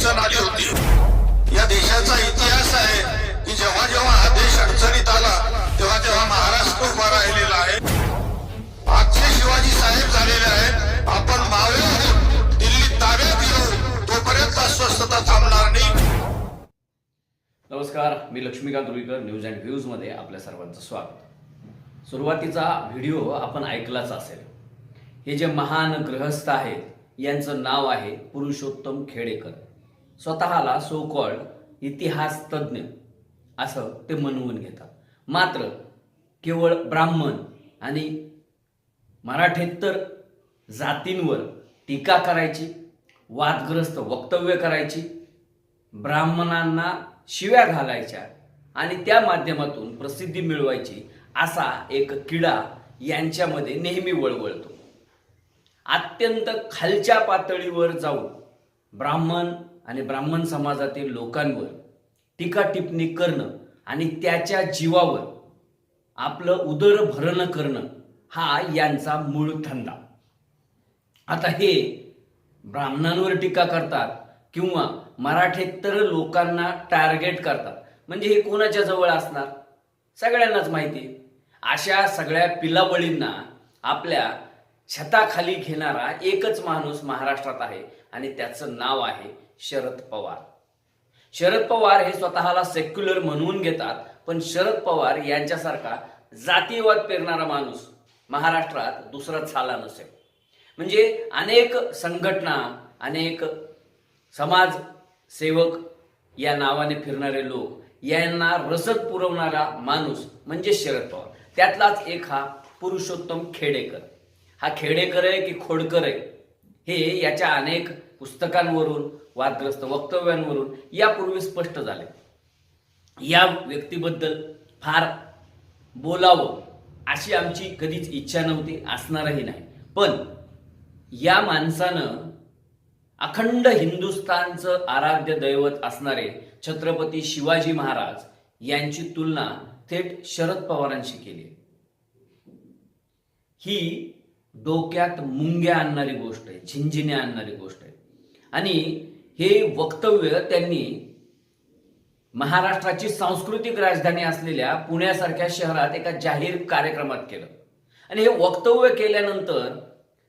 अडचण आली होती. या देशाचा इतिहास आहे की जेव्हा जेव्हा हा देश अडचणीत आला तेव्हा तेव्हा महाराष्ट्र उभा राहिलेला आहे. आजचे शिवाजी साहेब झालेले आहेत. आपण मावे दिल्ली ताब्यात येऊ तोपर्यंत अस्वस्थता थांबणार नाही. नमस्कार मी लक्ष्मीकांत रुईकर न्यूज अँड व्ह्यूजमध्ये आपल्या सर्वांचं स्वागत. सुरुवातीचा व्हिडिओ आपण ऐकलाच असेल. हे जे महान ग्रहस्थ आहेत यांचं नाव आहे पुरुषोत्तम खेडेकर. स्वतःला सो कॉल्ड इतिहास तज्ज्ञ असं ते म्हणवून घेतात. मात्र केवळ ब्राह्मण आणि मराठेतर जातींवर टीका करायची वादग्रस्त वक्तव्य करायची ब्राह्मणांना शिव्या घालायच्या आणि त्या माध्यमातून प्रसिद्धी मिळवायची असा एक किडा यांच्यामध्ये नेहमी वळवळतो. अत्यंत खालच्या पातळीवर जाऊन ब्राह्मण आणि ब्राह्मण समाजातील लोकांवर टीका टिप्पणी करणं आणि त्याच्या जीवावर आपलं उदर भरणं करणं हा यांचा मूळ धंदा. आता हे ब्राह्मणांवर टीका करतात किंवा मराठेतर लोकांना टार्गेट करतात. म्हणजे हे कोणाच्या जवळ असणार? सगळ्यांनाच माहिती. अशा सगळ्या पिलाबळींना आपल्या छताखाली घेणारा एकच माणूस महाराष्ट्रात आहे. आणि त्याचं नाव आहे शरद पवार. शरद पवार हे स्वतःला सेक्युलर म्हणून घेतात पण शरद पवार यांच्यासारखा जातीयवाद पेरणारा माणूस महाराष्ट्रात दुसरा झाला नसेल. म्हणजे अनेक संघटना अनेक समाज सेवक या नावाने फिरणारे लोक यांना रसद पुरवणारा माणूस म्हणजे शरद पवार. त्यातलाच एक हा पुरुषोत्तम खेडेकर. हा खेडेकर आहे की खोडकर आहे? हे याच्या अनेक पुस्तकांवरून वादग्रस्त वक्तव्यांवरून यापूर्वी स्पष्ट झाले. या व्यक्तीबद्दल फार बोलावं अशी आमची कधीच इच्छा नव्हती असणारही नाही. पण या माणसानं अखंड हिंदुस्थानचं आराध्य दैवत असणारे छत्रपती शिवाजी महाराज यांची तुलना थेट शरद पवारांशी केली ही डोक्यात मुंग्या आणणारी गोष्ट आहे झिंझिन्या आणणारी गोष्ट आहे. आणि हे वक्तव्य त्यांनी महाराष्ट्राची सांस्कृतिक राजधानी असलेल्या पुण्यासारख्या शहरात एका जाहीर कार्यक्रमात केलं. आणि हे वक्तव्य केल्यानंतर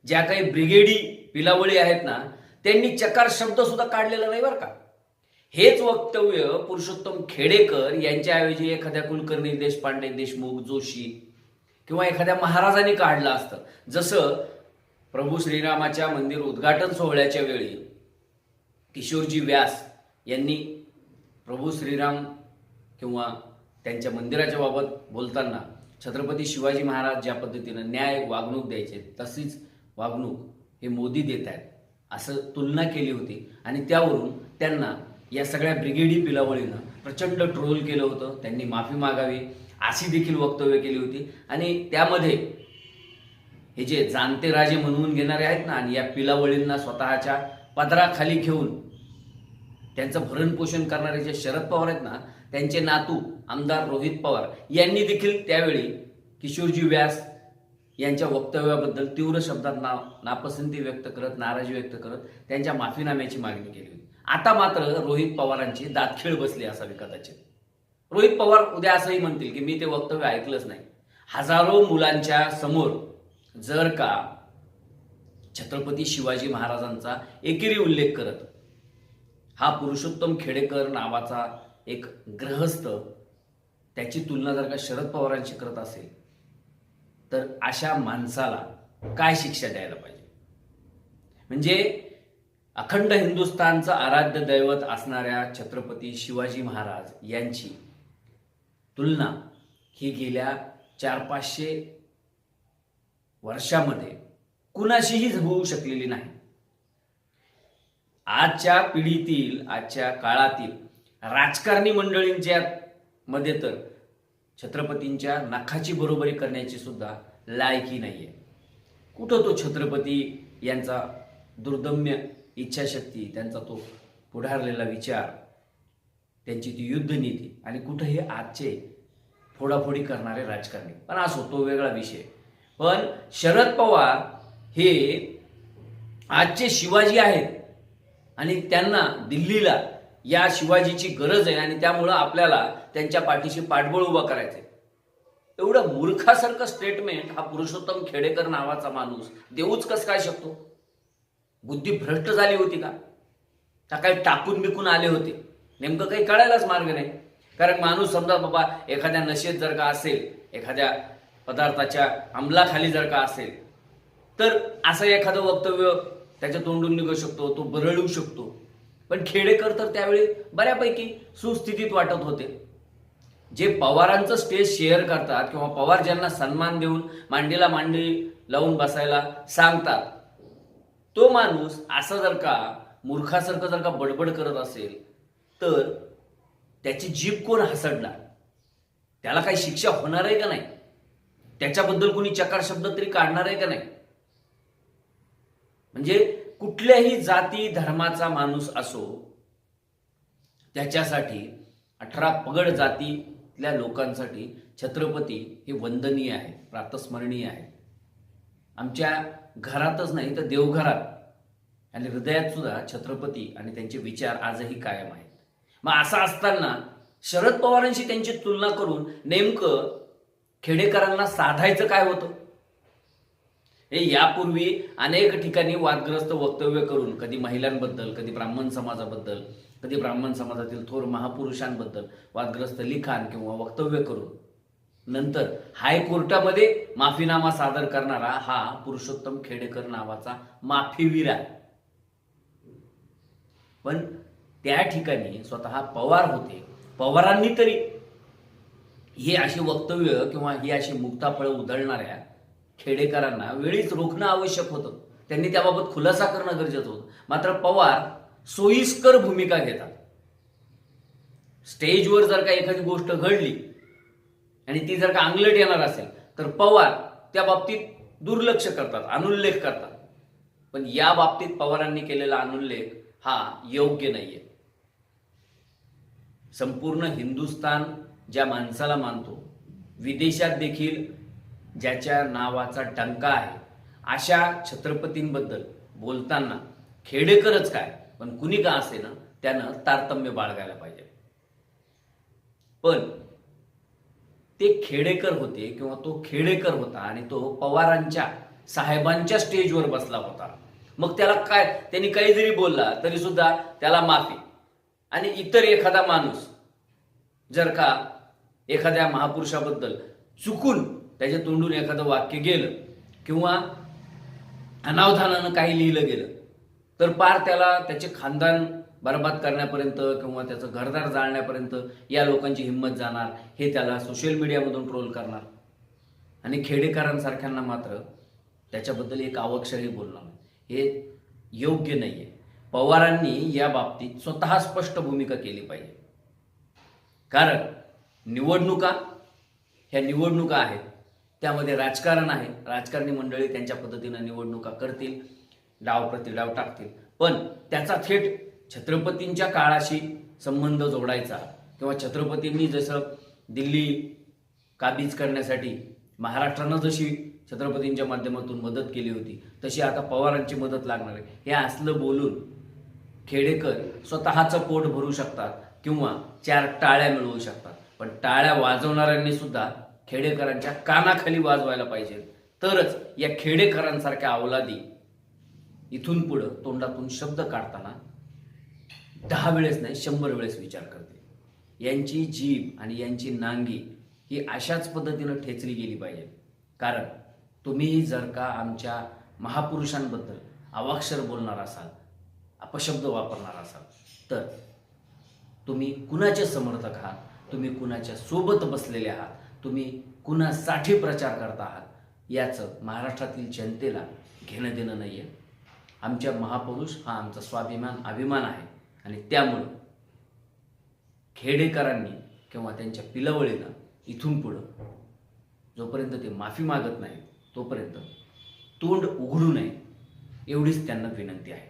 ज्या काही ब्रिगेडी पिलावळी आहेत ना त्यांनी चकार शब्द सुद्धा काढलेला नाही बरं का. हेच वक्तव्य पुरुषोत्तम खेडेकर यांच्याऐवजी एखाद्या कुलकर्णी देशपांडे देशमुख जोशी किंवा एखाद्या महाराजांनी काढलं असतं. जसं प्रभू श्रीरामाच्या मंदिर उद्घाटन सोहळ्याच्या वेळी किशोरजी व्यास यांनी प्रभू श्रीराम किंवा त्यांच्या मंदिराच्या बाबत बोलताना छत्रपती शिवाजी महाराज ज्या पद्धतीनं न्याय वागणूक द्यायचे तशीच वागणूक हे मोदी देत आहेत असं तुलना केली होती. आणि त्यावरून त्यांना या सगळ्या ब्रिगेडी पिलावळीनं प्रचंड ट्रोल केलं होतं. त्यांनी माफी मागावी. अशी देखील वक्तव्य केली होती. आणि त्यामध्ये हे जे जाणते राजे म्हणवून घेणारे आहेत ना आणि या पिलावळींना स्वतःच्या पदराखाली घेऊन त्यांचं भरणपोषण करणारे जे शरद पवार आहेत ना त्यांचे नातू आमदार रोहित पवार यांनी देखील त्यावेळी किशोरजी व्यास यांच्या वक्तव्याबद्दल तीव्र शब्दात ना नापसंती व्यक्त करत नाराजी व्यक्त करत त्यांच्या माफीनाम्याची मागणी केली होती. आता मात्र रोहित पवारांची दातखीळ बसली असावी कदाचित. रोहित पवार उद्या असंही म्हणतील की मी ते वक्तव्य ऐकलंच नाही. हजारो मुलांच्या समोर जर का छत्रपती शिवाजी महाराजांचा एकेरी उल्लेख करत हा पुरुषोत्तम खेडेकर नावाचा एक ग्रहस्थ त्याची तुलना जर का शरद पवारांशी करत असेल तर अशा माणसाला काय शिक्षा द्यायला पाहिजे? म्हणजे अखंड हिंदुस्थानचं आराध्य दैवत असणाऱ्या छत्रपती शिवाजी महाराज यांची तुलना ही गेल्या चार पाचशे वर्षामध्ये कुणाशीही होऊ शकलेली नाही. आजच्या पिढीतील आजच्या काळातील राजकारणी मंडळींच्या मध्ये तर छत्रपतींच्या नखाची बरोबरी करण्याची सुद्धा लायकी नाहीये. कुठं तो छत्रपती यांचा दुर्दम्य इच्छाशक्ती त्यांचा तो पुढारलेला विचार त्यांची ती युद्धनीती आणि कुठं हे आजचे फोडाफोडी करणारे राजकारणी. पण असो तो वेगळा विषय. पण शरद पवार हे आजचे शिवाजी आहेत. आणि त्यांना दिल्लीला या शिवाजीची गरज आहे आणि त्यामुळं आपल्याला त्यांच्या पाठीशी पाठबळ उभा करायचं आहे एवढं मूर्खासारखं स्टेटमेंट हा पुरुषोत्तम खेडेकर नावाचा माणूस देऊच कस काय शकतो? बुद्धी भ्रष्ट झाली होती का? का काही टाकून बिकून आले होते. नेमकं काही कळायलाच मार्ग नाही. कारण माणूस समजा बाबा एखाद्या नशेत जर का असेल एखाद्या पदार्थाच्या अंमलाखाली जर का असेल तर असं एखादं वक्तव्य त्याच्या तोंडून निघू शकतो तो बरळू शकतो. पण खेडेकर तर त्यावेळी बऱ्यापैकी सुस्थितीत वाटत होते. जे पवारांचं स्टेज शेअर करतात किंवा पवार ज्यांना सन्मान देऊन मांडीला मांडी लावून बसायला सांगतात तो माणूस असं जर का मूर्खासारखं जर का बडबड करत असेल तर त्याची जीभ कोण हसडला त्याला काही शिक्षा होणार आहे का नाही? त्याच्याबद्दल कोणी चकार शब्द तरी काढणार आहे का नाही? म्हणजे कुठल्याही जाती धर्माचा माणूस असो त्याच्यासाठी अठरा पगड जातीतल्या लोकांसाठी छत्रपती हे वंदनीय आहे प्रातस्मरणीय आहे आमच्या घरातच नाही तर देवघरात. आणि हृदयात सुद्धा छत्रपती आणि त्यांचे विचार आजही कायम आहेत. मग असं असताना शरद पवारांशी त्यांची तुलना करून नेमकं खेडेकरांना साधायचं काय होतं? हे यापूर्वी अनेक ठिकाणी वादग्रस्त वक्तव्य करून कधी महिलांबद्दल कधी ब्राह्मण समाजाबद्दल कधी ब्राह्मण समाजातील थोर महापुरुषांबद्दल वादग्रस्त लिखाण किंवा वक्तव्य करून नंतर हायकोर्टामध्ये माफीनामा सादर करणारा हा पुरुषोत्तम खेडेकर नावाचा माफीवीर आहे. पण त्या ठिकाणी स्वतः पवार होते. पवारांनी तरी हे अशी वक्तव्य किंवा ही अशी मुक्ताफळं उधळणाऱ्या खेडेकरांना वेळीच रोखणं आवश्यक होतं. त्यांनी त्याबाबत खुलासा करणं गरजेचं होतं. मात्र पवार सोयीस्कर भूमिका घेतात. स्टेजवर जर का एखादी गोष्ट घडली आणि ती जर का अंगलट येणार असेल तर पवार त्या बाबतीत दुर्लक्ष करतात अनुल्लेख करतात. पण या बाबतीत पवारांनी केलेला अनुल्लेख हा योग्य नाहीये. संपूर्ण हिंदुस्थान ज्या माणसाला मानतो विदेशात देखील ज्याच्या नावाचा टंका आहे अशा छत्रपतींबद्दल बोलताना खेडेकरच काय पण कुणी का असे ना त्यानं तारतम्य बाळगायला पाहिजे. पण ते खेडेकर होते किंवा तो खेडेकर होता आणि तो पवारांच्या साहेबांच्या स्टेजवर बसला होता. मग त्याला काय त्यांनी काही जरी बोलला तरी सुद्धा त्याला माफी. आणि इतर एखादा माणूस जर का एखाद्या महापुरुषाबद्दल चुकून त्याच्या तोंडून एखादं वाक्य गेलं किंवा अनावधानानं काही लिहिलं गेलं तर पार त्याला त्याचे खानदान बरबाद करण्यापर्यंत किंवा त्याचं घरदार जाळण्यापर्यंत या लोकांची हिंमत जाणार हे त्याला सोशल मीडियामधून ट्रोल करणार. आणि खेडेकरांसारख्यांना मात्र त्याच्याबद्दल एक अवक्षरही बोलणार. हे योग्य नाही आहे पवारांनी या बाबतीत स्वतः स्पष्ट भूमिका केली पाहिजे. कारण निवडणुका ह्या निवडणुका आहेत त्यामध्ये राजकारण आहे. राजकारणी मंडळी त्यांच्या पद्धतीनं निवडणुका करतील डाव प्रतिडाव टाकतील. पण त्याचा थेट छत्रपतींच्या काळाशी संबंध जोडायचा किंवा छत्रपतींनी जसं दिल्ली काबीज करण्यासाठी महाराष्ट्रानं जशी छत्रपतींच्या माध्यमातून मदत केली होती तशी आता पवारांची मदत लागणार आहे. हे असलं बोलून खेडेकर स्वतःचं पोट भरू शकतात किंवा चार टाळ्या मिळवू शकतात. पण टाळ्या वाजवणाऱ्यांनी सुद्धा खेडेकरांच्या कानाखाली वाजवायला पाहिजे. तरच या खेडेकरांसारख्या अवलादी इथून पुढं तोंडातून शब्द काढताना दहा वेळेस नाही शंभर वेळेस विचार करते यांची जीभ आणि यांची नांगी ही अशाच पद्धतीनं ठेचली गेली पाहिजे. कारण तुम्ही जर का आमच्या महापुरुषांबद्दल अवाक्षर बोलणार असाल अपशब्द वापरणार असाल तर तुम्ही कुणाचे समर्थक आहात? तुम्ही कुणाच्या सोबत बसलेले आहात? तुम्ही कुणासाठी प्रचार करता आहात? याचं महाराष्ट्रातील जनतेला घेणं देणं नाही आहे आमच्या महापुरुष हा आमचा स्वाभिमान अभिमान आहे. आणि त्यामुळं खेडेकरांनी किंवा त्यांच्या पिलवळीनं इथून पुढं जोपर्यंत ते माफी मागत नाहीत तोपर्यंत तोंड उघडू नये एवढीच त्यांना विनंती आहे.